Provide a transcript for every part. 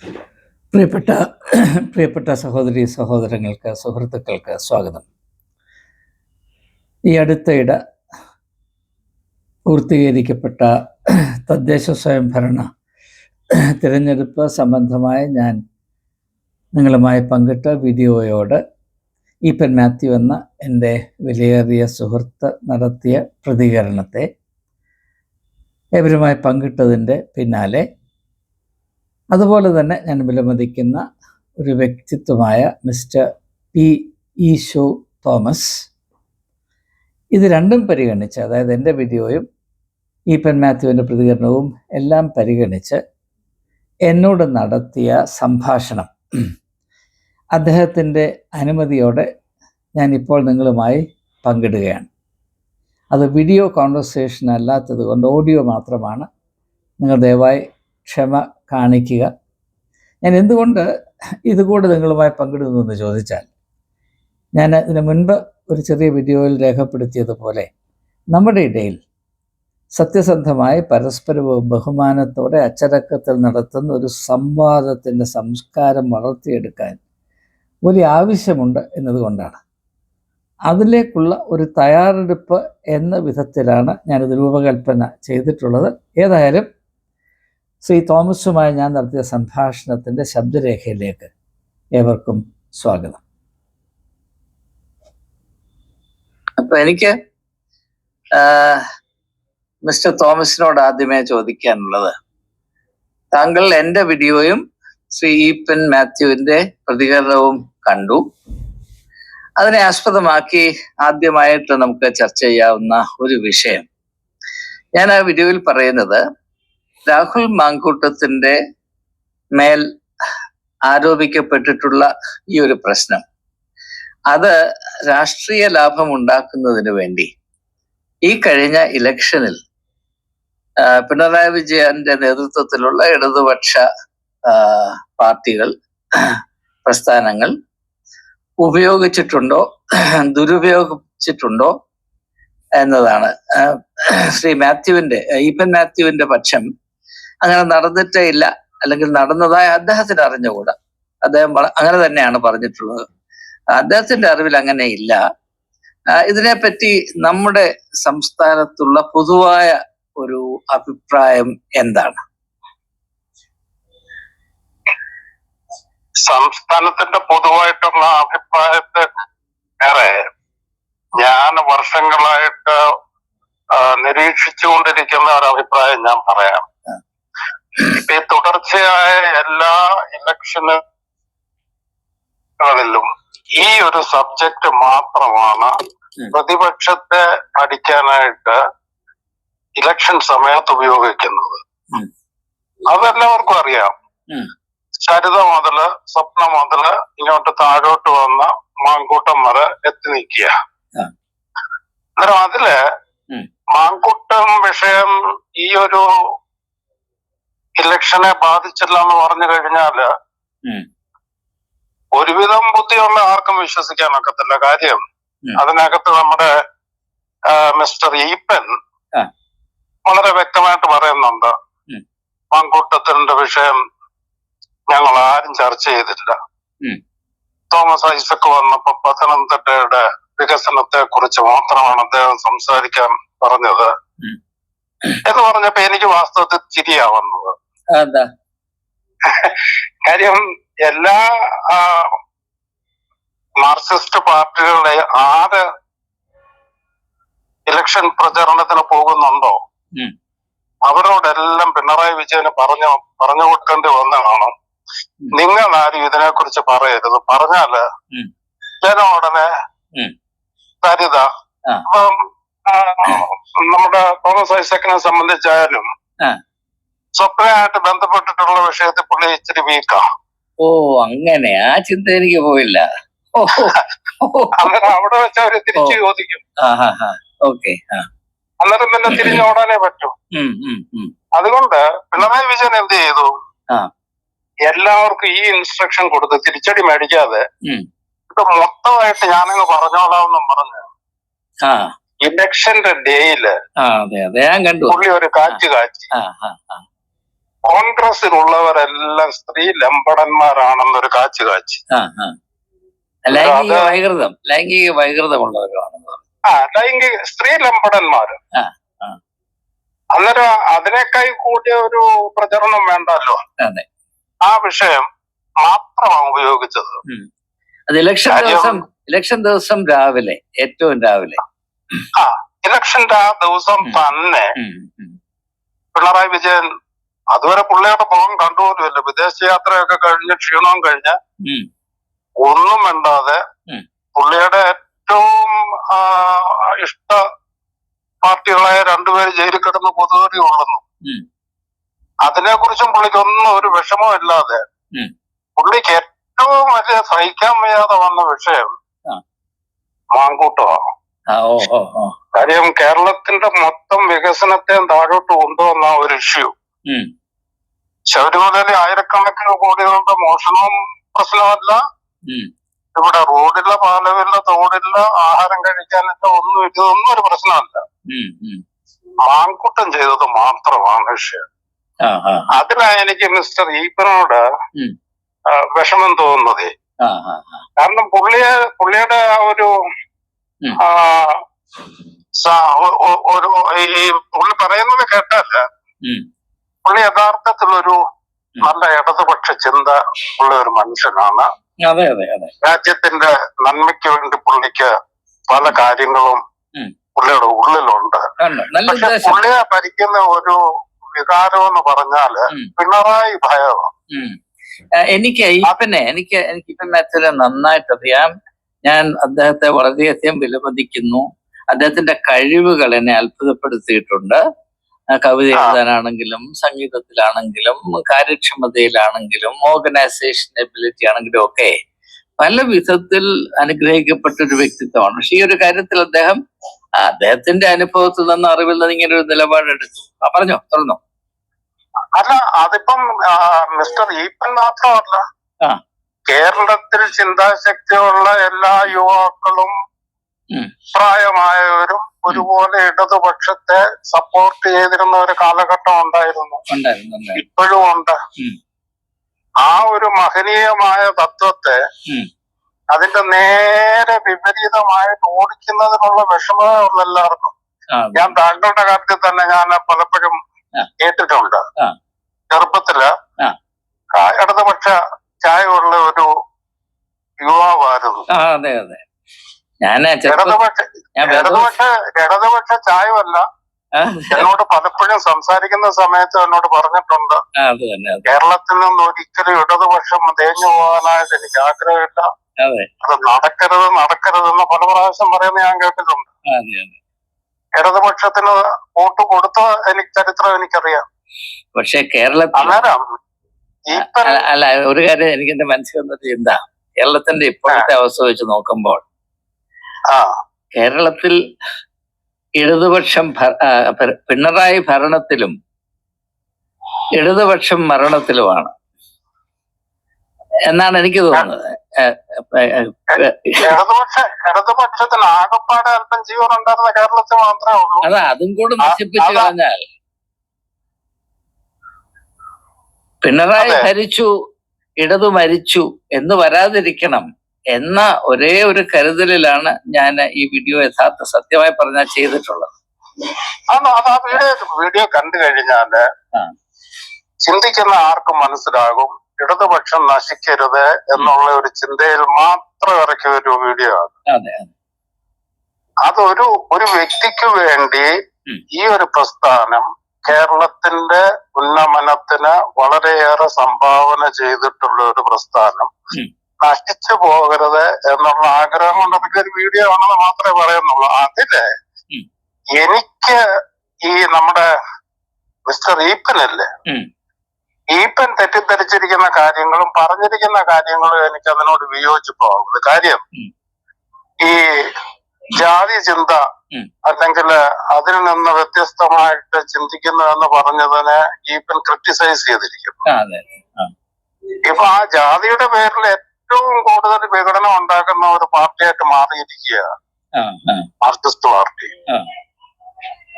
പ്രിയപ്പെട്ട പ്രിയപ്പെട്ട സഹോദരി സഹോദരങ്ങൾക്ക് സുഹൃത്തുക്കൾക്ക് സ്വാഗതം. ഈ അടുത്തയിടെ പൂർത്തീകരിക്കപ്പെട്ട തദ്ദേശ സ്വയംഭരണ തിരഞ്ഞെടുപ്പ് സംബന്ധമായി ഞാൻ നിങ്ങളുമായി പങ്കിട്ട വീഡിയോയോട് ഈ പെൻ മാത്യു എന്ന എന്റെ വിലയേറിയ സുഹൃത്ത് നടത്തിയ പ്രതികരണത്തെ എവരുമായി പങ്കിട്ടതിന്റെ പിന്നാലെ അതുപോലെ തന്നെ ഞാൻ വിലമതിക്കുന്ന ഒരു വ്യക്തിത്വമായ മിസ്റ്റർ പി ഈശോ തോമസ്. ഇത് രണ്ടും പരിഗണിച്ച് അതായത് എന്റെ വീഡിയോയും ഈ പെൻ മാത്യുവിന്റെ പ്രതികരണവും എല്ലാം പരിഗണിച്ച് എന്നോട് നടത്തിയ സംഭാഷണം. അദ്ദേഹത്തിന്റെ അനുമതിയോടെ ഞാൻ ഇപ്പോൾ നിങ്ങളുമായി പങ്കിടുകയാണ്. അത് വീഡിയോ കോൺവെർസേഷൻ അല്ലാത്തത് കൊണ്ട് ഓഡിയോ മാത്രമാണ്. നിങ്ങൾ ദയവായി ക്ഷമ കാണിക്കുക. ഞാൻ എന്തുകൊണ്ട് ഇതുകൂടെ നിങ്ങളുമായി പങ്കിടുന്നു എന്ന് ചോദിച്ചാൽ ഞാൻ ഇതിന് മുൻപ് ഒരു ചെറിയ വീഡിയോയിൽ രേഖപ്പെടുത്തിയതുപോലെ നമ്മുടെ ഇടയിൽ സത്യസന്ധമായി പരസ്പരവും ബഹുമാനത്തോടെ അച്ചടക്കത്തിൽ നടത്തുന്ന ഒരു സംവാദത്തിന്റെ സംസ്കാരം വളർത്തിയെടുക്കാൻ വലിയ ആവശ്യമുണ്ട് എന്നതുകൊണ്ടാണ്. അതിലേക്കുള്ള ഒരു തയ്യാറെടുപ്പ് എന്ന വിധത്തിലാണ് ഞാനിത് രൂപകൽപ്പന ചെയ്തിട്ടുള്ളത്. ഏതായാലും ശ്രീ തോമസുമായി ഞാൻ നടത്തിയ സംഭാഷണത്തിന്റെ ശബ്ദരേഖയിലേക്ക് ഏവർക്കും സ്വാഗതം. അപ്പൊ എനിക്ക് മിസ്റ്റർ തോമസിനോട് ആദ്യമേ ചോദിക്കാനുള്ളത്. താങ്കൾ എന്റെ വീഡിയോയും ശ്രീ ഈപ്പൻ മാത്യുവിന്റെ പ്രതികരണവും കണ്ടു. അതിനെ ആസ്പദമാക്കി ആദ്യമായിട്ട് നമുക്ക് ചർച്ച ചെയ്യാവുന്ന ഒരു വിഷയം. ഞാൻ ആ വീഡിയോയിൽ പറയുന്നത് രാഹുൽ മാങ്കൂട്ടത്തിന്റെ മേൽ ആരോപിക്കപ്പെട്ടിട്ടുള്ള ഈ ഒരു പ്രശ്നം. അത് രാഷ്ട്രീയ ലാഭം ഉണ്ടാക്കുന്നതിന് വേണ്ടി ഈ കഴിഞ്ഞ ഇലക്ഷനിൽ പിണറായി വിജയന്റെ നേതൃത്വത്തിലുള്ള ഇടതുപക്ഷ പാർട്ടികൾ പ്രസ്ഥാനങ്ങൾ ഉപയോഗിച്ചിട്ടുണ്ടോ ദുരുപയോഗിച്ചിട്ടുണ്ടോ എന്നതാണ്. ശ്രീ മാത്യുവിന്റെ ഈപ്പൻ മാത്യുവിന്റെ പക്ഷം അങ്ങനെ നടന്നിട്ടേ ഇല്ല. അല്ലെങ്കിൽ നടന്നതായി അദ്ദേഹത്തിന് അറിഞ്ഞുകൂടാ. അദ്ദേഹം അങ്ങനെ തന്നെയാണ് പറഞ്ഞിട്ടുള്ളത്. അദ്ദേഹത്തിന്റെ അറിവിൽ അങ്ങനെ ഇല്ല. ഇതിനെപ്പറ്റി നമ്മുടെ സംസ്ഥാനത്തുള്ള പൊതുവായ ഒരു അഭിപ്രായം എന്താണ്? സംസ്ഥാനത്തിന്റെ പൊതുവായിട്ടുള്ള അഭിപ്രായത്തെ ഏറെ ഞാൻ വർഷങ്ങളായിട്ട് നിരീക്ഷിച്ചുകൊണ്ടിരിക്കുന്ന ഒരു അഭിപ്രായം ഞാൻ പറയാം. ഇപ്പൊ ഈ തുടർച്ചയായ എല്ലാ ഇലക്ഷനുകളിലും ഈ ഒരു സബ്ജക്ട് മാത്രമാണ് പ്രതിപക്ഷത്തെ അടിക്കാനായിട്ട് ഇലക്ഷൻ സമയത്ത് ഉപയോഗിക്കുന്നത്. അതെല്ലാവർക്കും അറിയാം. ചരിത മുതൽ സ്വപ്ന മുതൽ ഇങ്ങോട്ട് താഴോട്ട് വന്ന മാങ്കൂട്ടം വരെ എത്തി നിൽക്കുക. അന്നേരം അതിൽ മാങ്കൂട്ടം വിഷയം ഈ ഒരു ഇലക്ഷനെ ബാധിച്ചില്ല എന്ന് പറഞ്ഞു കഴിഞ്ഞാൽ ഒരുവിധം ബുദ്ധിയുള്ള ആർക്കും വിശ്വസിക്കാനൊക്കത്തില്ല. കാര്യം. അതിനകത്ത് നമ്മുടെ മിസ്റ്റർ ഈപ്പൻ വളരെ വ്യക്തമായിട്ട് പറയുന്നുണ്ട്. പങ്കൂട്ടത്തിന്റെ വിഷയം ഞങ്ങൾ ആരും ചർച്ച ചെയ്തില്ല. തോമസ് ഐസക് വന്നപ്പോ പത്തനംതിട്ടയുടെ വികസനത്തെ കുറിച്ച് മാത്രമാണ് അദ്ദേഹം സംസാരിക്കാൻ പറഞ്ഞത്. എന്ന് പറഞ്ഞപ്പോ എനിക്ക് വാസ്തവത്തിൽ ചിരിയാ വന്നത്. എന്താ കാര്യം എല്ലാ മാർക്സിസ്റ്റ് പാർട്ടികളുടെ ആര് ഇലക്ഷൻ പ്രചരണത്തിന് പോകുന്നുണ്ടോ. അവരോടെല്ലാം പിണറായി വിജയന് പറഞ്ഞു പറഞ്ഞു കൊടുക്കേണ്ടി വന്നതാണ്? നിങ്ങൾ ആരും ഇതിനെക്കുറിച്ച് പറയരുത്. പറഞ്ഞാൽ. ജനം ഉടനെ. തരിത. നമ്മുടെ തോമസ് ഐസക്കിനെ സംബന്ധിച്ചായാലും സ്വപ്നമായിട്ട് ബന്ധപ്പെട്ടിട്ടുള്ള വിഷയത്തിൽ പുള്ളി ഇച്ചിരി വീക്കാ ഓ അങ്ങനെ ആ ചിന്ത എനിക്ക് പോയില്ല. അന്നേരം അവിടെ വെച്ച് അവർ തിരിച്ചു. ചോദിക്കും. ഓക്കെ അന്നേരം പിന്നെ തിരിഞ്ഞോടാനേ പറ്റൂ. അതുകൊണ്ട് പിണറായി വിജയൻ എന്ത് ചെയ്തു. എല്ലാവർക്കും ഈ ഇൻസ്ട്രക്ഷൻ കൊടുത്ത് തിരിച്ചടി മേടിക്കാതെ. ഇത് മൊത്തമായിട്ട് ഞാനങ്ങ് പറഞ്ഞോളാമെന്നും പറഞ്ഞ് ഇലക്ഷന്റെ ഡേയിൽ പുള്ളി ഒരു കാറ്റ് കാച്ചി. കോൺഗ്രസിലുള്ളവരെല്ലാം സ്ത്രീ ലംബടന്മാരാണെന്നൊരു കാച്ചു കാച്ചി. ലൈംഗിക വൈകൃതം ലൈംഗിക വൈകൃതമുള്ളവരാണെന്ന് പറഞ്ഞു ആ ലൈംഗിക സ്ത്രീ ലംബടന്മാര്. അന്നേരം അതിനേക്കായി കൂടിയ ഒരു പ്രചരണം വേണ്ടല്ലോ. ആ വിഷയം മാത്രമാണ് ഉപയോഗിച്ചത്. അത് ഇലക്ഷൻ ദിവസം ഇലക്ഷൻ ദിവസം രാവിലെ ഏറ്റവും രാവിലെ. ആ ഇലക്ഷന്റെ ആ ദിവസം തന്നെ. പിണറായി വിജയൻ അതുവരെ പുള്ളിയുടെ മുഖം കണ്ടുപോലുമില്ല വിദേശ യാത്രയൊക്കെ കഴിഞ്ഞ് ക്ഷീണവും കഴിഞ്ഞ് ഒന്നും വേണ്ടാതെ. പുള്ളിയുടെ ഏറ്റവും ഇഷ്ട പാർട്ടികളായ രണ്ടുപേര് ജയിലിൽ കിടന്ന് പൊതുവരി ഉള്ളുന്നു. അതിനെ കുറിച്ചും പുള്ളിക്ക് ഒന്നും ഒരു വിഷമവും ഇല്ലാതെ പുള്ളിക്ക് ഏറ്റവും വലിയ സഹിക്കാൻ വയ്യാതെ വന്ന വിഷയം. മാങ്കൂട്ടമാണ്. കാര്യം കേരളത്തിന്റെ മൊത്തം വികസനത്തെ താഴോട്ട് കൊണ്ടുവന്ന ഒരു ഇഷ്യൂ ശബരിമലയിലെ ആയിരക്കണക്കിന് കോടികളുടെ മോഷണവും പ്രശ്നമല്ല. ഇവിടെ റോഡില്ല പാലവില്ല തോടില്ല ആഹാരം കഴിക്കാനില്ല ഒന്നും ഇതൊന്നും ഒരു പ്രശ്നമല്ല. മാങ്കുട്ടം ചെയ്തത് മാത്രമാണ് വിഷയം അതിലാണ് എനിക്ക് മിസ്റ്റർ ഈപ്പനോട് വിഷമം തോന്നുന്നത്. കാരണം പുള്ളിയെ പുള്ളിയുടെ ഒരു ഒരു ഈ പുള്ളി പറയുന്നത് കേട്ടല്ല. പുള്ളി യഥാർത്ഥത്തിലൊരു നല്ല ഇടതുപക്ഷ ചിന്ത ഉള്ള ഒരു മനുഷ്യനാണ്. അതെ അതെ അതെ. രാജ്യത്തിന്റെ നന്മയ്ക്ക് വേണ്ടി പുള്ളിക്ക് പല കാര്യങ്ങളും. പുള്ളിയുടെ ഉള്ളിലുണ്ട്. പക്ഷെ പുള്ളിയെ ഭരിക്കുന്ന ഒരു വികാരം എന്ന് പറഞ്ഞാൽ പിണറായി ഭയമാണ് എനിക്ക് ഈപ്പനെ എനിക്ക് എനിക്ക് പിന്നെ മാത്യുവിനെ നന്നായിട്ട് അറിയാം ഞാൻ അദ്ദേഹത്തെ വളരെയധികം വിലമതിക്കുന്നു. അദ്ദേഹത്തിന്റെ കഴിവുകൾ എന്നെ അത്ഭുതപ്പെടുത്തിയിട്ടുണ്ട്. കവിത. എഴുതാനാണെങ്കിലും സംഗീതത്തിലാണെങ്കിലും കാര്യക്ഷമതയിലാണെങ്കിലും ഓർഗനൈസേഷൻ എബിലിറ്റി ആണെങ്കിലും ഒക്കെ പല വിധത്തിൽ അനുഗ്രഹിക്കപ്പെട്ട ഒരു വ്യക്തിത്വമാണ്. പക്ഷെ ഈ ഒരു കാര്യത്തിൽ അദ്ദേഹം അദ്ദേഹത്തിന്റെ അനുഭവത്തിൽ നിന്ന് അറിവിൽ നിന്ന് ഇങ്ങനെ ഒരു നിലപാടെടുത്തു. ആ പറഞ്ഞോ തുറന്നോ. അല്ല അതിപ്പം മിസ്റ്റർ ഈപ്പൻ മാത്രമല്ല. കേരളത്തിൽ ചിന്താശക്തിയുള്ള എല്ലാ യുവാക്കളും പ്രായമായവരും ഒരുപോലെ ഇടതുപക്ഷത്തെ സപ്പോർട്ട് ചെയ്തിരുന്ന ഒരു കാലഘട്ടം ഉണ്ടായിരുന്നു. ഇപ്പോഴും ഉണ്ട്. ആ ഒരു മഹനീയമായ തത്വത്തെ. അതിന്റെ നേരെ വിപരീതമായിട്ട് ഓടിക്കുന്നതിനുള്ള വിഷമമേ ഉള്ള എല്ലാവർക്കും ഞാൻ താങ്കളുടെ കാര്യത്തിൽ തന്നെ ഞാൻ പലപ്പോഴും കേട്ടിട്ടുണ്ട്. ചെറുപ്പത്തിൽ ഇടതുപക്ഷ ചായ ഉള്ള ഒരു യുവാവായിരുന്നു. ഞാൻ ഇടതുപക്ഷ ചായവല്ല എന്നോട് പലപ്പോഴും സംസാരിക്കുന്ന സമയത്ത് എന്നോട് പറഞ്ഞിട്ടുണ്ട്. കേരളത്തിൽ നിന്ന് ഒരിക്കലും ഇടതുപക്ഷം തേഞ്ഞു പോകാനായിട്ട് എനിക്ക് ആഗ്രഹമില്ല. അതെ. നടക്കരുത് നടക്കരുതെന്ന് പല പ്രാവശ്യം പറയുന്ന ഞാൻ കേട്ടിട്ടുണ്ട്. ഇടതുപക്ഷത്തിന് വോട്ട് കൊടുത്ത എനിക്ക് ചരിത്രം എനിക്കറിയാം. പക്ഷെ കേരളത്തിൽ അന്നേരം അല്ല ഒരു കാര്യം എനിക്ക് എന്റെ മനസ്സിൽ വന്നത് എന്താ? കേരളത്തിന്റെ ഇപ്പോഴത്തെ അവസ്ഥ വെച്ച് നോക്കുമ്പോൾ കേരളത്തിൽ ഇടതുപക്ഷം പിണറായി ഭരണത്തിലും ഇടതുപക്ഷം മരണത്തിലുമാണ്. എന്നാണ് എനിക്ക് തോന്നുന്നത്. ഏ, ഏ, ഏ, ഇടതുപക്ഷ ആകപ്പാടെ അല്പം ജീവൻ ഉണ്ടായിരുന്ന കേരളത്തിൽ മാത്രമേ ഉള്ളൂ. അതാ അതും കൂടെ നശിപ്പിച്ചു കഴിഞ്ഞാൽ കളഞ്ഞാൽ. പിണറായി ഭരിച്ചു ഇടതു മരിച്ചു എന്ന് വരാതിരിക്കണം. എന്ന ഒരേ ഒരു കരുതലിലാണ് ഞാൻ ഈ വീഡിയോ യഥാർത്ഥ സത്യമായി പറഞ്ഞാൽ ചെയ്തിട്ടുള്ളത്. വീഡിയോ വീഡിയോ കണ്ടു കഴിഞ്ഞാൽ ചിന്തിക്കുന്ന ആർക്കും മനസ്സിലാകും. ഇടതുപക്ഷം നശിക്കരുത് എന്നുള്ള ഒരു ചിന്തയിൽ മാത്രം ഇറക്കിയ ഒരു വീഡിയോ ആണ്. അതെ അതൊരു ഒരു വ്യക്തിക്ക് വേണ്ടി ഈ ഒരു പ്രസ്ഥാനം കേരളത്തിന്റെ ഉന്നമനത്തിന് വളരെയേറെ സംഭാവന ചെയ്തിട്ടുള്ള ഒരു പ്രസ്ഥാനം. നശിച്ചു പോകരുത് എന്നുള്ള ആഗ്രഹം കൊണ്ട് ഒരു വീഡിയോ ആണെന്ന് മാത്രമേ പറയുന്നുള്ളൂ. അതിൽ എനിക്ക് ഈ നമ്മുടെ മിസ്റ്റർ ഈപ്പനല്ലേ. ഈപ്പൻ തെറ്റിദ്ധരിച്ചിരിക്കുന്ന കാര്യങ്ങളും പറഞ്ഞിരിക്കുന്ന കാര്യങ്ങളും എനിക്ക് അതിനോട് വിയോജിപ്പാകുന്നത് കാര്യം ഈ ജാതി ചിന്ത. അല്ലെങ്കിൽ അതിൽ നിന്ന് വ്യത്യസ്തമായിട്ട് ചിന്തിക്കുന്നു എന്ന് പറഞ്ഞതിനെ ഈപ്പൻ ക്രിട്ടിസൈസ് ചെയ്തിരിക്കുന്നു. ഇപ്പൊ ആ ജാതിയുടെ പേരിൽ ഏറ്റവും കൂടുതൽ വിഘടനം ഉണ്ടാക്കുന്ന ഒരു പാർട്ടിയായിട്ട് മാറിയിരിക്കുകയാണ്. Marxist party.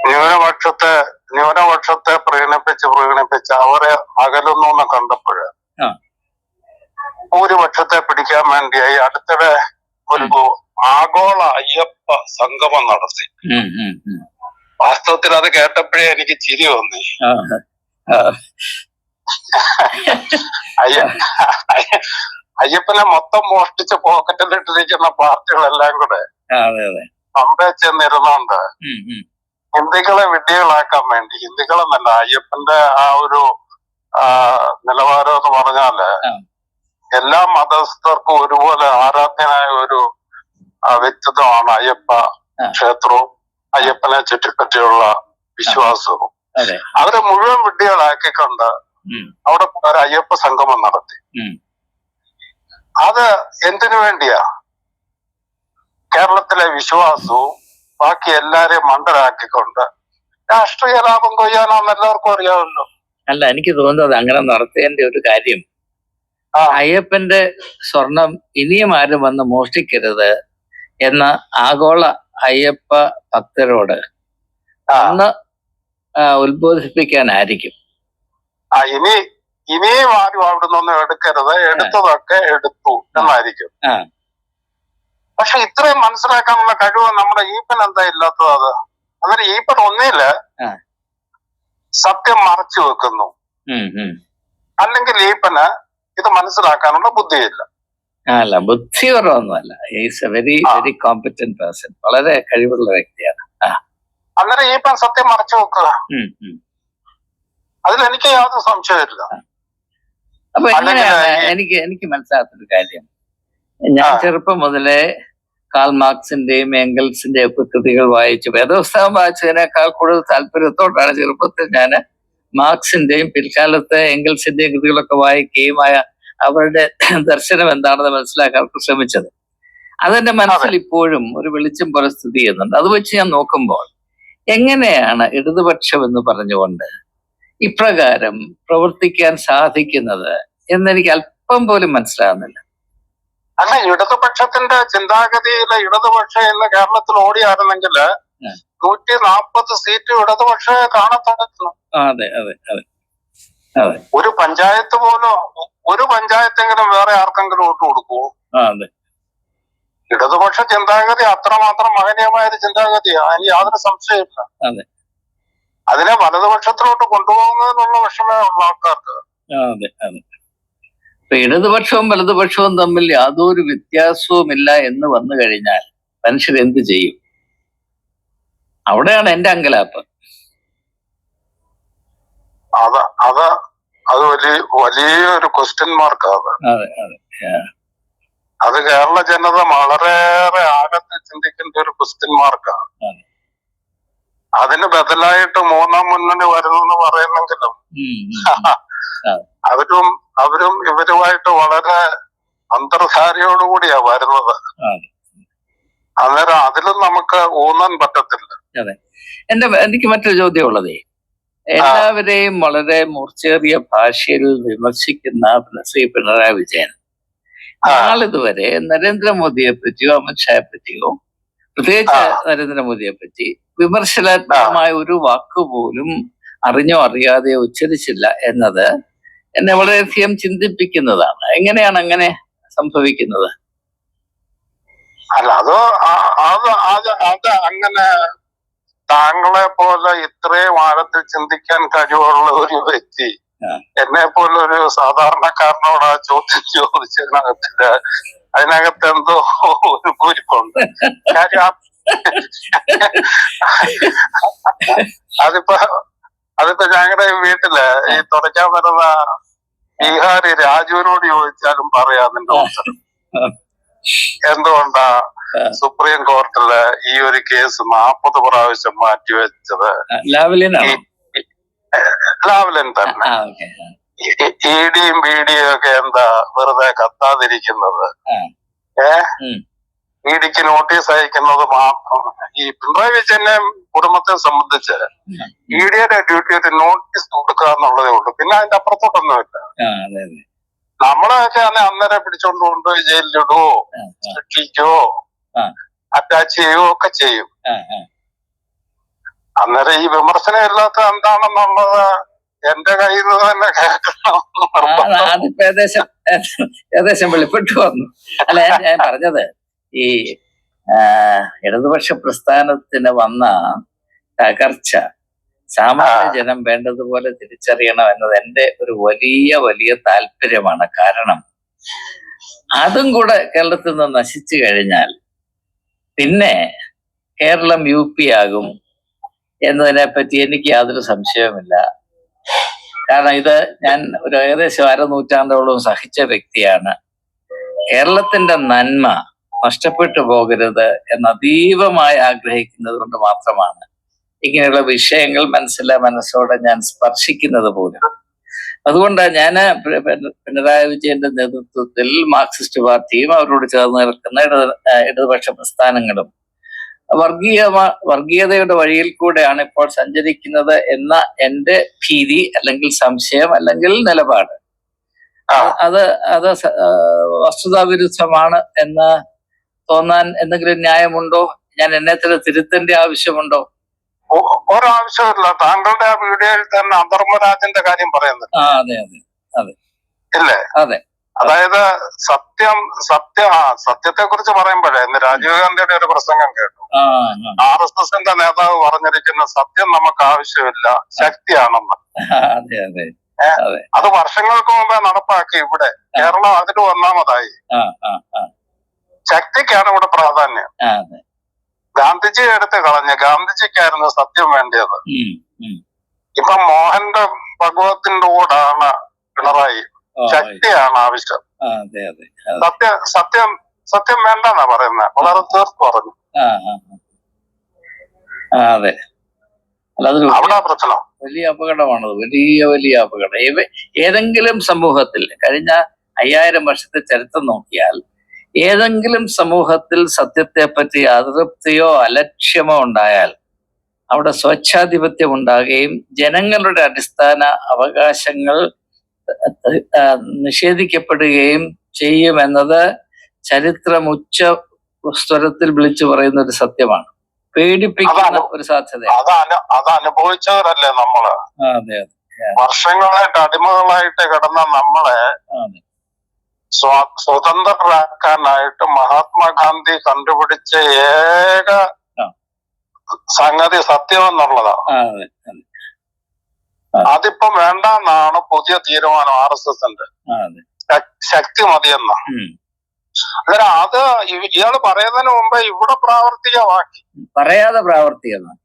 ന്യൂനപക്ഷത്തെ ന്യൂനപക്ഷത്തെ പ്രീണിപ്പിച്ച് പ്രീണിപ്പിച്ച് അവരെ അകലുന്നു എന്ന് കണ്ടപ്പോഴ്. ഭൂരിപക്ഷത്തെ പിടിക്കാൻ വേണ്ടിയായി അടുത്തിടെ ഒരു ആഗോള അയ്യപ്പ സംഗമം നടത്തി. വാസ്തവത്തിൽ അത് കേട്ടപ്പോഴേ എനിക്ക് ചിരി വന്നി അയ്യ- അയ്യപ്പനെ മൊത്തം മോഷ്ടിച്ച് പോക്കറ്റിലിട്ടിരിക്കുന്ന പാർട്ടികളെല്ലാം കൂടെ പമ്പെ ചെന്നിരുന്നോണ്ട്. ഹിന്ദുക്കളെ വിഡ്ഢികളാക്കാൻ വേണ്ടി ഹിന്ദുക്കളെന്നല്ല അയ്യപ്പന്റെ ആ ഒരു നിലവാരം എന്ന് പറഞ്ഞാൽ. എല്ലാ മതസ്ഥർക്കും ഒരുപോലെ ആരാധ്യനായ ഒരു വ്യക്തിത്വമാണ് അയ്യപ്പ. ക്ഷേത്രവും അയ്യപ്പനെ ചുറ്റിപ്പറ്റിയുള്ള വിശ്വാസവും അവരെ മുഴുവൻ വിഡ്ഢികളാക്കിക്കൊണ്ട് അവിടെ ഒരു അയ്യപ്പ സംഗമം നടത്തി. അത് എന്തിനു വേണ്ടിയാ? കേരളത്തിലെ വിശ്വാസവും ബാക്കി എല്ലാരെയും മണ്ടരാക്കിക്കൊണ്ട് രാഷ്ട്രീയ ലാഭം കൊയ്യാനാന്ന് എല്ലാവർക്കും അറിയാമല്ലോ. അല്ല എനിക്ക് തോന്നുന്നത് അങ്ങനെ നടത്തേണ്ട ഒരു കാര്യം. അയ്യപ്പന്റെ സ്വർണം ഇനിയും ആരും വന്ന് മോഷ്ടിക്കരുത് എന്ന ആഗോള അയ്യപ്പ ഭക്തരോട് അന്ന് ഉത്ബോധിപ്പിക്കാനായിരിക്കും. ആ ഇനി ഇനിയും ആരും അവിടെ നിന്നൊന്നും എടുക്കരുത്. എടുത്തതൊക്കെ എടുത്തു എന്നായിരിക്കും. പക്ഷെ ഇത്രയും മനസ്സിലാക്കാനുള്ള കഴിവ് നമ്മുടെ ഈപ്പൻ എന്താ ഇല്ലാത്തത് അത്? അന്നേരം ഈപ്പൻ ഒന്നിൽ. സത്യം മറച്ചു വെക്കുന്നു. അല്ലെങ്കിൽ ഈപ്പന് ഇത് മനസ്സിലാക്കാനുള്ള ബുദ്ധിയില്ല. അല്ല ബുദ്ധിപരമൊന്നുമല്ല is a very. Very competent person വളരെ കഴിവുള്ള വ്യക്തിയാണ്. അന്നേരം ഈപ്പൻ സത്യം മറച്ചു വെക്കുക. അതിലെനിക്ക് യാതൊരു സംശയമില്ല അപ്പൊ എങ്ങനെയാണ് എനിക്ക് എനിക്ക് മനസ്സിലാത്തൊരു കാര്യം. ഞാൻ ചെറുപ്പം മുതലേ കാൾ മാർക്സിന്റെയും എംഗൽസിന്റെയും ഒക്കെ കൃതികൾ വായിച്ചു. വേദപുസ്തകം വായിച്ചതിനേക്കാൾ കൂടുതൽ താല്പര്യത്തോടാണ് ചെറുപ്പത്തിൽ ഞാൻ മാർക്സിന്റെയും പിൽക്കാലത്തെ എംഗൽസിന്റെയും കൃതികളൊക്കെ വായിക്കുകയും അവരുടെ ദർശനം എന്താണെന്ന് മനസ്സിലാക്കാൻ ശ്രമിച്ചത്. അതെന്റെ മനസ്സിൽ ഇപ്പോഴും ഒരു വെളിച്ചം പോലെ സ്ഥിതി ചെയ്യുന്നുണ്ട്. അത് വെച്ച് ഞാൻ നോക്കുമ്പോൾ എങ്ങനെയാണ് ഇടതുപക്ഷം എന്ന് പറഞ്ഞുകൊണ്ട് ഇപ്രകാരം പ്രവർത്തിക്കാൻ സാധിക്കുന്നത് എന്നെനിക്ക് അല്പം പോലും മനസ്സിലാകുന്നില്ല അല്ല ഇടതുപക്ഷത്തിന്റെ ചിന്താഗതിയിലെ ഇടതുപക്ഷം ഇന്ന് കേരളത്തിൽ ഓടിയായിരുന്നെങ്കിൽ നൂറ്റി നാൽപ്പത് സീറ്റ് ഇടതുപക്ഷ കാണത്തുള്ളൂ അതെ അതെ അതെ. അതെ. ഒരു പഞ്ചായത്ത് പോലും ഒരു പഞ്ചായത്തെങ്കിലും വേറെ ആർക്കെങ്കിലും വോട്ട് കൊടുക്കുവോ? അതെ. ഇടതുപക്ഷ ചിന്താഗതി അത്രമാത്രം മഹനീയമായ ഒരു ചിന്താഗതിയാണ് അതിന് യാതൊരു സംശയമില്ല അതെ. അതിനെ വലതുപക്ഷത്തിലോട്ട് കൊണ്ടുപോകുന്നതിനുള്ള വിഷമേ ഉള്ള ആൾക്കാർക്ക്. അതെ അതെ. ഇപ്പൊ ഇടതുപക്ഷവും വലതുപക്ഷവും തമ്മിൽ യാതൊരു വ്യത്യാസവുമില്ല എന്ന് വന്നു കഴിഞ്ഞാൽ മനുഷ്യർ എന്ത് ചെയ്യും? അവിടെയാണ് എന്റെ അങ്കലാപ്പ്. അത് അത് അത് വലിയ വലിയൊരു ക്വസ്റ്റ്യൻ മാർക്കാണ് അതെ കേരള ജനത വളരെയേറെ ആഴത്തിൽ ചിന്തിക്കേണ്ട ഒരു ക്വസ്റ്റ്യൻ മാർക്കാണ്. അതിന് ബദലായിട്ട് മൂന്നാം മുന്നണി വരുന്നെന്ന് പറയുന്നെങ്കിലും. അവരും അവരും ഇവരുമായിട്ട് വളരെ അന്തർധാരയോടുകൂടിയാ വരുന്നത് അതെ. അന്നേരം അതിലും നമുക്ക് ഊന്നാൻ പറ്റത്തില്ല എന്റെ എനിക്ക് മറ്റൊരു ചോദ്യം ഉള്ളതേ എല്ലാവരെയും വളരെ മൂർച്ചേറിയ ഭാഷയിൽ വിമർശിക്കുന്ന ശ്രീ പിണറായി വിജയൻ. നാളിതുവരെ നരേന്ദ്രമോദിയെ പറ്റിയോ അമിത്ഷായെ പറ്റിയോ പ്രത്യേകിച്ച്. നരേന്ദ്രമോദിയെ പറ്റി വിമർശനാത്മകമായ ഒരു വാക്ക് പോലും അറിഞ്ഞോ അറിയാതെയോ ഉച്ചരിച്ചില്ല എന്നത് എന്നെ വളരെയധികം ചിന്തിപ്പിക്കുന്നതാണ്. എങ്ങനെയാണ് അങ്ങനെ സംഭവിക്കുന്നത്? അല്ല അത് അത് അത് അത് അങ്ങനെ താങ്കളെ പോലെ ഇത്രയും ആഴത്തിൽ ചിന്തിക്കാൻ കഴിവുള്ള ഒരു വ്യക്തി. എന്നെ പോലെ ഒരു സാധാരണക്കാരനോട് ആ ചോദ്യം ചോദിച്ചതിനകത്ത് അതിനകത്ത് എന്തോ ഒരു കുരിപ്പുണ്ട്. കാര്യം അതിപ്പോ അതിപ്പോ ഞങ്ങളുടെ വീട്ടിൽ ഈ തുടയ്ക്കാൻ വരുന്ന ബീഹാരി രാജുവിനോട് ചോദിച്ചാലും പറയാ നിന്റെ ഉത്തരം. എന്തുകൊണ്ടാ. സുപ്രീം കോർട്ടിൽ ഈ ഒരു കേസ് നാപ്പത് പ്രാവശ്യം മാറ്റിവെച്ചത് ലാവലൻ തന്നെ. ഇ ഡിയും ബി ഡിയും ഒക്കെ എന്താ വെറുതെ കത്താതിരിക്കുന്നത്? ആ. ഉം. നോട്ടീസ് അയക്കുന്നത് മാത്രമാണ്. ഈ പിണറായി വിജയനെ കുടുംബത്തെ സംബന്ധിച്ച് ഇ ഡിയുടെ ഡ്യൂട്ടി ഒരു നോട്ടീസ് കൊടുക്കുക എന്നുള്ളതേ ഉള്ളൂ. പിന്നെ അതിന്റെ അപ്പുറത്തോട്ടൊന്നുമില്ല. നമ്മളെയൊക്കെ അന്ന് അന്നേരം പിടിച്ചോണ്ട് കൊണ്ടുപോയി ജയിലിലിടുവോ ശിക്ഷിക്കോ. അറ്റാച്ച് ചെയ്യുവോ ഒക്കെ ചെയ്യും. അന്നേരം ഈ വിമർശനം ഇല്ലാത്ത എന്താണെന്നുള്ളത് എന്റെ കയ്യിൽ നിന്ന് തന്നെ കേൾക്കണം. അതിപ്പോ ഏകദേശം ഏകദേശം വെളിപ്പെട്ടു വന്നു. അല്ല ഞാൻ പറഞ്ഞത് ഈ ഇടതുപക്ഷ പ്രസ്ഥാനത്തിന് വന്ന തകർച്ച സാമാന്യ ജനം വേണ്ടതുപോലെ തിരിച്ചറിയണം എന്നത് എന്റെ ഒരു വലിയ വലിയ താല്പര്യമാണ്. കാരണം അതും കൂടെ കേരളത്തിൽ നിന്ന് നശിച്ചു കഴിഞ്ഞാൽ പിന്നെ കേരളം യു പി ആകും എന്നതിനെ പറ്റി എനിക്ക് യാതൊരു സംശയവുമില്ല. കാരണം ഇത് ഞാൻ ഒരു ഏകദേശം അരനൂറ്റാണ്ടോളം സഹിച്ച വ്യക്തിയാണ്. കേരളത്തിന്റെ നന്മ നഷ്ടപ്പെട്ടു പോകരുത് എന്ന് അതീവമായി ആഗ്രഹിക്കുന്നത് കൊണ്ട് മാത്രമാണ്. ഇങ്ങനെയുള്ള വിഷയങ്ങൾ മനസ്സിലെ മനസ്സോടെ ഞാൻ സ്പർശിക്കുന്നത് പോലും. അതുകൊണ്ടാണ് ഞാൻ പിണറായി വിജയന്റെ നേതൃത്വത്തിൽ മാർക്സിസ്റ്റ് പാർട്ടിയും അവരോട് ചേർന്ന് നിൽക്കുന്ന ഇടത് ഇടതുപക്ഷ പ്രസ്ഥാനങ്ങളും വർഗീയ വർഗീയതയുടെ വഴിയിൽ കൂടെയാണ് ഇപ്പോൾ സഞ്ചരിക്കുന്നത് എന്ന എന്റെ ഭീതി അല്ലെങ്കിൽ സംശയം അല്ലെങ്കിൽ നിലപാട്. അത് അത് വസ്തുതാ വിരുദ്ധമാണ് വസ്തുതാവിരുദ്ധമാണ് എന്ന് തോന്നാൻ എന്തെങ്കിലും ന്യായമുണ്ടോ? ഞാൻ എന്നെ തന്നെ തിരുത്തേണ്ട ആവശ്യമുണ്ടോ? ഒരാവശ്യമില്ല. താങ്കളുടെ ആ വീഡിയോയിൽ തന്നെ അധർമ്മരാജന്റെ കാര്യം പറയുന്നത്. ആ അതെ അതെ ഇല്ലേ? അതെ. അതായത് സത്യം സത്യ ആ സത്യത്തെ കുറിച്ച് പറയുമ്പോഴേ ഇന്ന് രാജീവ് ഗാന്ധിയുടെ ഒരു പ്രസംഗം കേട്ടു. ആർ എസ് എസിന്റെ നേതാവ് പറഞ്ഞിരിക്കുന്ന സത്യം നമുക്ക് ആവശ്യമില്ല ശക്തിയാണെന്ന്. അതെ അതെ. അത്. വർഷങ്ങൾക്ക് മുമ്പേ നടപ്പാക്കി ഇവിടെ. കേരളം അതിന് ഒന്നാമതായി ആ ആ ആ ശക്തിക്കാണ് ഇവിടെ പ്രാധാന്യം ആ, അതെ ഗാന്ധിജി എടുത്ത് കളഞ്ഞ ഗാന്ധിജിക്കായിരുന്നു സത്യം വേണ്ടിയത്. ഇപ്പൊ മോഹന്റെ ഭഗവത്തിന്റെ കൂടാണ് പിണറായി. ശക്തിയാണ് ആവശ്യം. സത്യ. സത്യം സത്യം വേണ്ടെന്നാ പറയുന്നത് വളരെ തീർത്ത് പറഞ്ഞു. അതെ. അല്ലാതെ പ്രശ്നം. വലിയ അപകടമാണത്. വലിയ വലിയ അപകടം. ഏതെങ്കിലും സമൂഹത്തിൽ കഴിഞ്ഞ അയ്യായിരം വർഷത്തെ ചരിത്രം നോക്കിയാൽ ഏതെങ്കിലും സമൂഹത്തിൽ സത്യത്തെ പറ്റി അതൃപ്തിയോ അലക്ഷ്യമോ ഉണ്ടായാൽ അവിടെ സ്വച്ഛാധിപത്യം ഉണ്ടാകുകയും ജനങ്ങളുടെ അടിസ്ഥാന അവകാശങ്ങൾ നിഷേധിക്കപ്പെടുകയും ചെയ്യുമെന്നത് ചരിത്രം ഉച്ച സ്വരത്തിൽ വിളിച്ചു പറയുന്ന ഒരു സത്യമാണ്. പേടിപ്പിക്കുന്ന ഒരു സാധ്യത അത് അനുഭവിച്ചവരല്ലേ നമ്മൾ? അതെ അതെ. വർഷങ്ങളായിട്ട് അടിമകളായിട്ട് കിടന്ന നമ്മളെ സ്വ- സ്വതന്ത്രരാക്കാനായിട്ട് മഹാത്മാഗാന്ധി കണ്ടുപിടിച്ച ഏക. സംഗതി സത്യം എന്നുള്ളതാണ് അതിപ്പം അതെ അതെ അതിപ്പോ വേണ്ടെന്നാണ് പുതിയ തീരുമാനം ആർ എസ് എസിന്റെ ശക്തി മതിയെന്ന. അന്നേരം അത് ഇയാൾ പറയുന്നതിന് മുമ്പേ ഇവിടെ പ്രാവർത്തികമാക്കി പറയാതെ പ്രാവർത്തികമാണ്.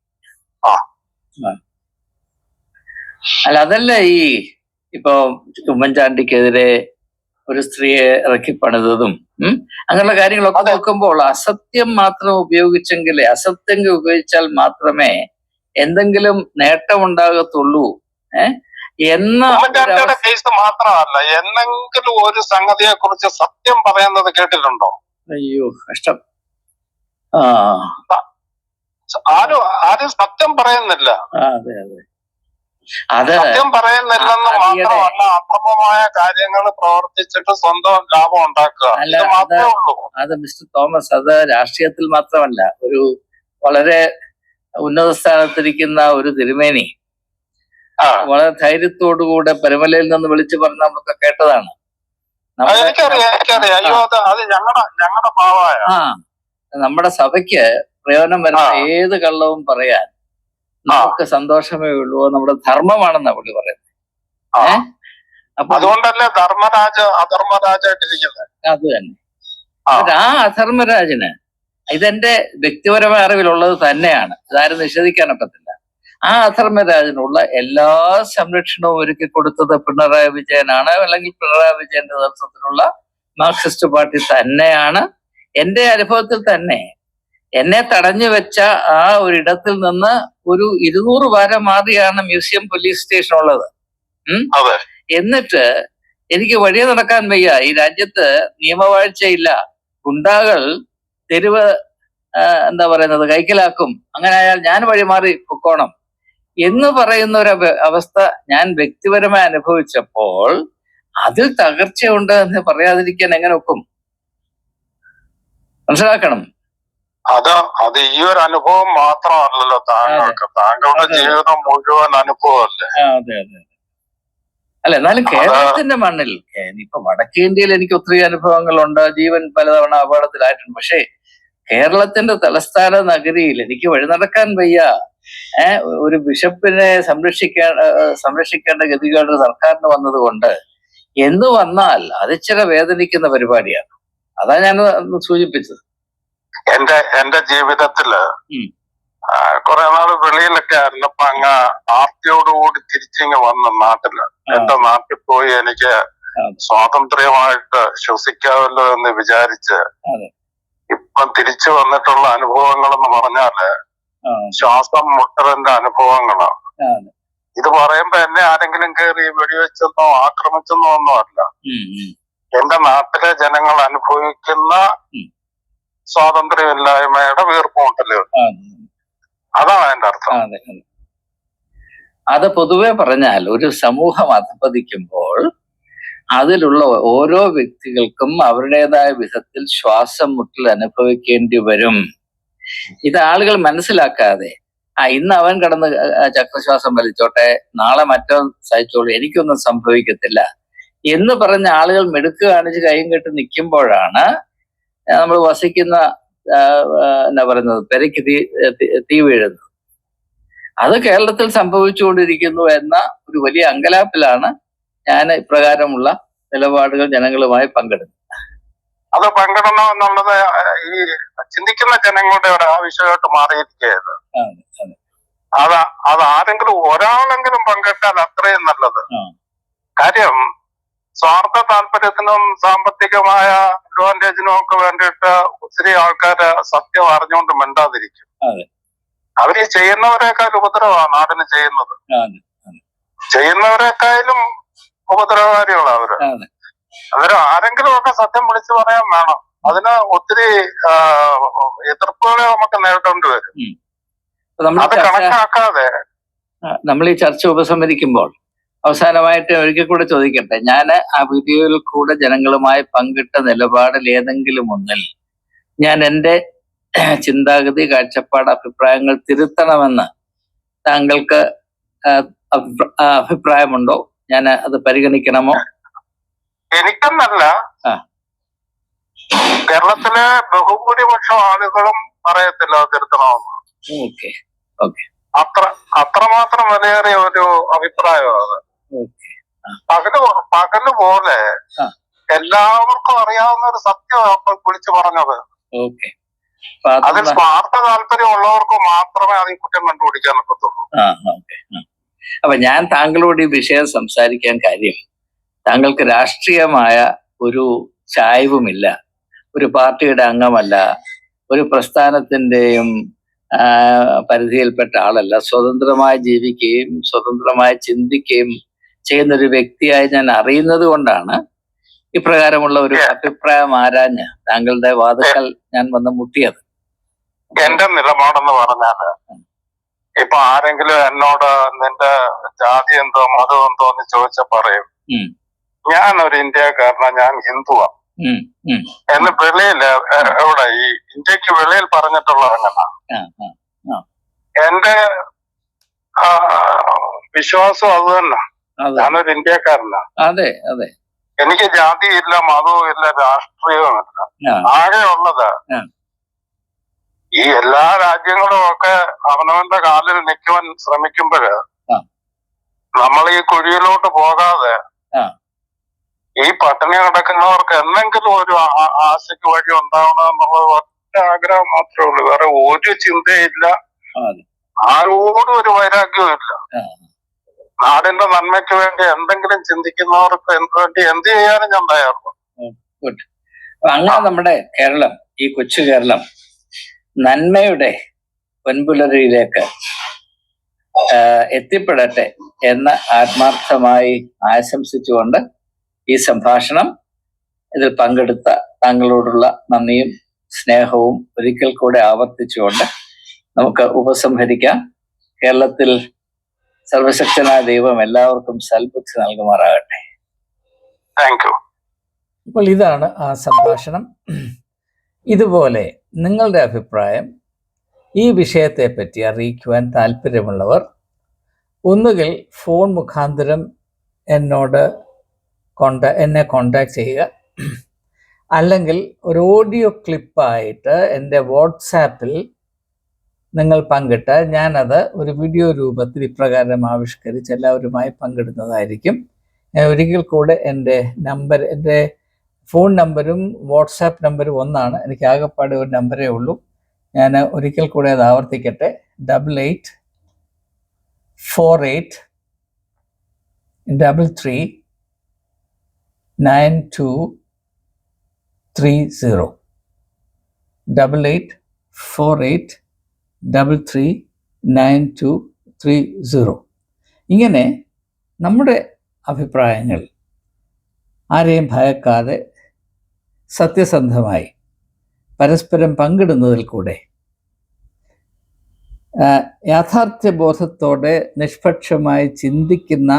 ആ. അല്ല അതല്ല ഈ ഇപ്പൊ ഉമ്മൻചാണ്ടിക്കെതിരെ ഒരു സ്ത്രീയെ ഇറക്കി പണിതതും ഉം, അങ്ങനെയുള്ള കാര്യങ്ങളൊക്കെ നോക്കുമ്പോൾ അസത്യം മാത്രം ഉപയോഗിച്ചെങ്കിലേ അസത്യം ഉപയോഗിച്ചാൽ മാത്രമേ എന്തെങ്കിലും നേട്ടം ഉണ്ടാകത്തുള്ളൂ ഏഹ് കേസ് മാത്രമല്ല എന്തെങ്കിലും ഒരു സംഗതിയെ കുറിച്ച് സത്യം പറയുന്നത് കേട്ടിട്ടുണ്ടോ? അയ്യോ കഷ്ടം. ആരും ആരും സത്യം പറയുന്നില്ല. അതെ അതെ. അത് സത്യം പറയുന്നില്ലെന്ന് മാത്രമല്ല അക്രമമായ കാര്യങ്ങൾ പ്രവർത്തിച്ചിട്ട് സ്വന്തം ലാഭം ഉണ്ടാക്കുക. അല്ല, അത് മിസ്റ്റർ തോമസ് അത് രാഷ്ട്രീയത്തിൽ മാത്രമല്ല ഒരു വളരെ ഉന്നത സ്ഥാനത്തിരിക്കുന്ന ഒരു തിരുമേനി. വളരെ ധൈര്യത്തോടുകൂടെ പരമലയിൽ നിന്ന് വിളിച്ചു പറഞ്ഞ നമുക്ക് കേട്ടതാണ്. നമ്മുടെ- സഭയ്ക്ക് പ്രയോജനം വരുന്ന. ഏത് കള്ളവും പറയാൻ നമുക്ക് സന്തോഷമേ ഉള്ളൂ. നമ്മുടെ ധർമ്മമാണെന്നാ പുള്ളി പറയുന്നത്? അപ്പൊ അതുകൊണ്ടല്ലേ ധർമ്മരാജ അധർമ്മരാജായിട്ടിരിക്കുന്നത് അത് തന്നെ. ആ. അധർമ്മരാജന്. ഇതെന്റെ വ്യക്തിപരമായ അറിവിലുള്ളത് തന്നെയാണ്. ഇതാരും നിഷേധിക്കാനൊക്കത്തില്ല ആ അധർമ്മരാജനുള്ള എല്ലാ സംരക്ഷണവും ഒരുക്കി കൊടുത്തത് പിണറായി വിജയനാണ്. അല്ലെങ്കിൽ പിണറായി വിജയന്റെ നേതൃത്വത്തിലുള്ള മാർക്സിസ്റ്റ് പാർട്ടി തന്നെയാണ്. എന്റെ അനുഭവത്തിൽ തന്നെ എന്നെ തടഞ്ഞു വെച്ച ആ ഒരിടത്തിൽ നിന്ന് ഒരു ഇരുന്നൂറ് വാര മാറിയാണ് മ്യൂസിയം പോലീസ് സ്റ്റേഷൻ ഉള്ളത്. എന്നിട്ട് എനിക്ക് വഴിയെ നടക്കാൻ വയ്യ. ഈ രാജ്യത്ത് നിയമവാഴ്ചയില്ല. ഗുണ്ടാകൾ തെരുവ് എന്താ പറയുന്നത് കൈക്കലാക്കും. അങ്ങനെ ആയാൽ ഞാൻ വഴിമാറി പൊക്കോണം. എന്ന് പറയുന്ന ഒരു അവസ്ഥ ഞാൻ വ്യക്തിപരമായി അനുഭവിച്ചപ്പോൾ അതിൽ തകർച്ചയുണ്ട് എന്ന് പറയാതിരിക്കാൻ എങ്ങനെ ഒക്കും? മനസ്സിലാക്കണം. അത് അത് ഈ ഒരു അനുഭവം മാത്രമല്ലല്ലോ താങ്കൾക്ക്. താങ്കളുടെ. ജീവിതം മുഴുവൻ അനുഭവമല്ലേ? അതെ അതെ അല്ല എന്നാലും കേരളത്തിന്റെ മണ്ണിൽ ഇപ്പൊ വടക്കേ ഇന്ത്യയിൽ എനിക്ക് ഒത്തിരി അനുഭവങ്ങളുണ്ട്. ജീവൻ പലതവണ അപകടത്തിലായിട്ടുണ്ട്. പക്ഷേ കേരളത്തിന്റെ തലസ്ഥാന നഗരിയിൽ എനിക്ക് വഴി നടക്കാൻ വയ്യ. ഏർ ഒരു ബിഷപ്പിനെ സംരക്ഷിക്കാൻ സംരക്ഷിക്കേണ്ട ഗതികേട് സർക്കാരിന് വന്നതുകൊണ്ട് എന്ന് വന്നാൽ അതിച്ചിര വേദനിക്കുന്ന പരിപാടിയാണ്. അതാ ഞാൻ സൂചിപ്പിച്ചത്. എന്റെ എന്റെ ജീവിതത്തിൽ കുറെ നാൾ വെളിയിലൊക്കെ ആയിരുന്നപ്പോ അങ്ങ് ആർത്തിയോടുകൂടി തിരിച്ചിങ്ങ് വന്ന നാട്ടിൽ എന്റെ നാട്ടിൽ പോയി എനിക്ക്. സ്വാതന്ത്ര്യമായിട്ട് ശ്വസിക്കാമല്ലോ എന്ന് വിചാരിച്ച്. ഇപ്പം തിരിച്ചു വന്നിട്ടുള്ള അനുഭവങ്ങൾ എന്ന് പറഞ്ഞാൽ ശ്വാസം മുട്ടലിന്റെ അനുഭവങ്ങളാണ് ഇത് പറയുമ്പോ എന്നെ ആരെങ്കിലും കയറി വെടിവെച്ചെന്നോ ആക്രമിച്ചെന്നോ ഒന്നും അല്ല. എന്റെ നാട്ടിലെ ജനങ്ങൾ അനുഭവിക്കുന്ന. സ്വാതന്ത്ര്യമില്ലായ്മയുടെ വീർപ്പുമുട്ടൽ ആ, അതാണ് അതിന്റെ അർത്ഥം. അത്. പൊതുവെ പറഞ്ഞാൽ ഒരു സമൂഹം അധപതിക്കുമ്പോൾ അതിലുള്ള ഓരോ വ്യക്തികൾക്കും അവരുടേതായ വിധത്തിൽ ശ്വാസം മുട്ടൽ അനുഭവിക്കേണ്ടി വരും. ഇത് ആളുകൾ മനസ്സിലാക്കാതെ ആ ഇന്ന് അവൻ കടന്ന് ചക്രശ്വാസം വലിച്ചോട്ടെ നാളെ മറ്റോ സഹിച്ചോളൂ എനിക്കൊന്നും സംഭവിക്കത്തില്ല എന്ന് പറഞ്ഞ ആളുകൾ മെടുക്ക് കാണിച്ച് കൈയും കെട്ടി നിൽക്കുമ്പോഴാണ് നമ്മൾ വസിക്കുന്ന എന്നാ പറയുന്നത് പെരയ്ക്ക് തീ തീ- വീഴുന്നു. വീഴുന്നത് അത് കേരളത്തിൽ സംഭവിച്ചുകൊണ്ടിരിക്കുന്നു എന്ന ഒരു വലിയ അങ്കലാപ്പിലാണ് ഞാൻ ഇപ്രകാരമുള്ള നിലപാടുകൾ ജനങ്ങളുമായി പങ്കെടുക്കുന്നത് അത് പങ്കിടണം എന്നുള്ളത് ഈ ചിന്തിക്കുന്ന ജനങ്ങളുടെ ഒരു ആവശ്യമായിട്ട് മാറിയിരിക്കുകയാണ്. അതെ, അതെ. അത് അത് ആരെങ്കിലും ഒരാളെങ്കിലും പങ്കിട്ടാൽ അത്രയും നല്ലത്. കാര്യം സ്വാർത്ഥ താല്പര്യത്തിനും സാമ്പത്തികമായ അഡ്വാന്റേജിനും ഒക്കെ വേണ്ടിയിട്ട് ഒത്തിരി ആൾക്കാര് സത്യം അറിഞ്ഞുകൊണ്ട് മിണ്ടാതിരിക്കും. അവർ ചെയ്യുന്നവരെക്കാൾ ഉപദ്രവമാണ് നാടിന് ചെയ്യുന്നത്. ചെയ്യുന്നവരെക്കാളും ഉപദ്രവകാരികളാണ് അവർ. അന്നേരം ആരെങ്കിലും ഒക്കെ സത്യം വിളിച്ചു പറയാൻ വേണം. അതിന് ഒത്തിരി എതിർപ്പുകളെ നമുക്ക് നേരിടേണ്ടി വരും. അത് കണക്കാക്കാതെ നമ്മൾ ഈ ചർച്ച ഉപസംഹരിക്കുമ്പോൾ അവസാനമായിട്ട് ഒരിക്കൽ കൂടെ ചോദിക്കട്ടെ. ഞാൻ ആ വീഡിയോയിൽ കൂടെ ജനങ്ങളുമായി പങ്കിട്ട നിലപാടിൽ ഏതെങ്കിലും ഒന്നിൽ ഞാൻ എന്റെ ചിന്താഗതി കാഴ്ചപ്പാട് അഭിപ്രായങ്ങൾ തിരുത്തണമെന്ന് താങ്കൾക്ക് അഭിപ്രായമുണ്ടോ? ഞാൻ അത് പരിഗണിക്കണമോ? എനിക്കെന്നല്ല. കേരളത്തിലെ ബഹുഭൂരിപക്ഷം ആളുകളും പറയത്തില്ല തിരുത്തണമെന്ന്. ഓക്കെ. അത്ര അത്രമാത്രം വിലയേറിയ ഒരു അഭിപ്രായമാണ് അത്. പകൽ പകൽ പോലെ എല്ലാവർക്കും അറിയാവുന്ന ഒരു സത്യം വിളിച്ചു പറഞ്ഞത്. അതിൽ സ്വാർത്ഥ താല്പര്യം ഉള്ളവർക്ക് മാത്രമേ അതിൽ കുറ്റം കണ്ടുപിടിക്കാൻ പറ്റത്തുള്ളൂ. അപ്പൊ ഞാൻ താങ്കളോട് ഈ വിഷയം സംസാരിക്കാൻ കാര്യം താങ്കൾക്ക് രാഷ്ട്രീയമായ ഒരു ചായവുമില്ല. ഒരു പാർട്ടിയുടെ അംഗമല്ല. ഒരു പ്രസ്ഥാനത്തിന്റെയും പരിധിയിൽപ്പെട്ട ആളല്ല. സ്വതന്ത്രമായി ജീവിക്കുകയും സ്വതന്ത്രമായി ചിന്തിക്കുകയും ചെയ്യുന്ന ഒരു വ്യക്തിയായി ഞാൻ അറിയുന്നത് കൊണ്ടാണ് ഇപ്രകാരമുള്ള ഒരു അഭിപ്രായം ആരാഞ്ഞ് താങ്കളുടെ വാദങ്ങൾ ഞാൻ വന്ന് മുട്ടിയത്. എന്റെ നിലപാടെന്ന് പറഞ്ഞാൽ ഇപ്പൊ ആരെങ്കിലും എന്നോട് നിന്റെ ജാതി എന്തോ മതം എന്തോ എന്ന് ചോദിച്ച പറയും. ഞാൻ ഒരു ഇന്ത്യക്കാരനാ ഞാൻ ഹിന്ദുവാ. എന്ന് വെളിയിൽ എവിടെ ഈ ഇന്ത്യയ്ക്ക് വെളിയിൽ പറഞ്ഞിട്ടുള്ളവനാണ്. എന്റെ വിശ്വാസം അത് തന്നെ. ഞാനൊരു ഇന്ത്യക്കാരനാണ് അതെ അതെ. എനിക്ക് ജാതിയില്ല മതവും ഇല്ല രാഷ്ട്രീയവും ഇല്ല ആ, ആകെ ഉള്ളത് ഈ എല്ലാ രാജ്യങ്ങളും ഒക്കെ അവനവന്റെ കാലിൽ നിൽക്കുവാൻ ശ്രമിക്കുമ്പോഴ് നമ്മൾ ഈ കുഴിയിലോട്ട് പോകാതെ ഈ പട്ടിണി കിടക്കുന്നവർക്ക് എന്തെങ്കിലും ഒരു ആശയ്ക്ക് വഴി ഉണ്ടാവണം എന്നുള്ളത് ഒറ്റ ആഗ്രഹം മാത്രമേ ഉള്ളൂ. വേറെ ഒരു ചിന്തയില്ല. ആരോടും ഒരു വൈരാഗ്യവും ഇല്ല. നാടിന്റെ നന്മയ്ക്ക് വേണ്ടി എന്തെങ്കിലും ചിന്തിക്കുന്നവർക്ക് വേണ്ടി എന്ത് ചെയ്യാനും ഞാൻ അപ്പൊ അങ്ങനെ നമ്മുടെ കേരളം ഈ കൊച്ചു കേരളം നന്മയുടെ പൊൻപുലരിയിലേക്ക് എത്തിപ്പെടട്ടെ എന്ന് ആത്മാർത്ഥമായി ആശംസിച്ചുകൊണ്ട് ഈ സംഭാഷണം ഇതിൽ പങ്കെടുത്ത താങ്കളോടുള്ള നന്ദിയും സ്നേഹവും ഒരിക്കൽ കൂടെ ആവർത്തിച്ചുകൊണ്ട് നമുക്ക് ഉപസംഹരിക്കാം. കേരളത്തിൽ സർവശക്തനായ ദൈവം എല്ലാവർക്കും സൽബുദ്ധി നൽകുമാറാകട്ടെ. താങ്ക് യു അപ്പോൾ ഇതാണ് ആ സംഭാഷണം. ഇതുപോലെ നിങ്ങളുടെ അഭിപ്രായം ഈ വിഷയത്തെപ്പറ്റി അറിയിക്കുവാൻ താല്പര്യമുള്ളവർ ഒന്നുകിൽ ഫോൺ മുഖാന്തരം എന്നോട് കോണ്ടാ എന്നെ കോണ്ടാക്ട് ചെയ്യുക. അല്ലെങ്കിൽ ഒരു ഓഡിയോ ക്ലിപ്പായിട്ട് എന്റെ വാട്സാപ്പിൽ നിങ്ങൾ പങ്കിട്ടാൽ ഞാനത് ഒരു വീഡിയോ രൂപത്തിൽ ഇപ്രകാരം ആവിഷ്കരിച്ച് എല്ലാവരുമായി പങ്കിടുന്നതായിരിക്കും. ഒരിക്കൽ കൂടെ എന്റെ നമ്പർ എന്റെ ഫോൺ നമ്പരും വാട്സാപ്പ് നമ്പരും ഒന്നാണ്. എനിക്ക് ആകെപ്പാടെ ഒരു നമ്പരേ ഉള്ളൂ. ഞാൻ ഒരിക്കൽ കൂടെ അത് ആവർത്തിക്കട്ടെ. Double eight four eight double three nine two three zero double eight four eight double three nine two three zero ഇങ്ങനെ നമ്മുടെ അഭിപ്രായങ്ങൾ ആരെയും ഭയക്കാതെ സത്യസന്ധമായി പരസ്പരം പങ്കിടുന്നതിൽ കൂടെ യാഥാർത്ഥ്യബോധത്തോടെ നിഷ്പക്ഷമായി ചിന്തിക്കുന്ന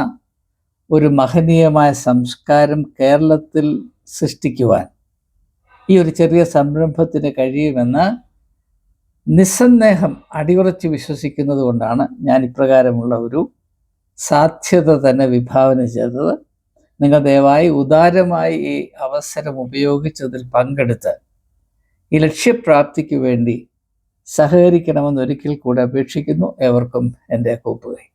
ഒരു മഹനീയമായ സംസ്കാരം കേരളത്തിൽ സൃഷ്ടിക്കുവാൻ ഈ ഒരു ചെറിയ സംരംഭത്തിന് കഴിയുമെന്ന് നിസ്സന്ദേഹം അടിയുറച്ച് വിശ്വസിക്കുന്നത് കൊണ്ടാണ് ഞാൻ ഇപ്രകാരമുള്ള ഒരു സാധ്യത തന്നെ വിഭാവന ചെയ്തത്. നിങ്ങൾ ദയവായി ഉദാരമായി ഈ അവസരം ഉപയോഗിച്ചതിൽ പങ്കെടുത്ത് ഈ ലക്ഷ്യപ്രാപ്തിക്ക് വേണ്ടി സഹകരിക്കണമെന്ന് ഒരിക്കൽ കൂടെ അപേക്ഷിക്കുന്നു. ഏവർക്കും എന്റെ കൂപ്പുകൈ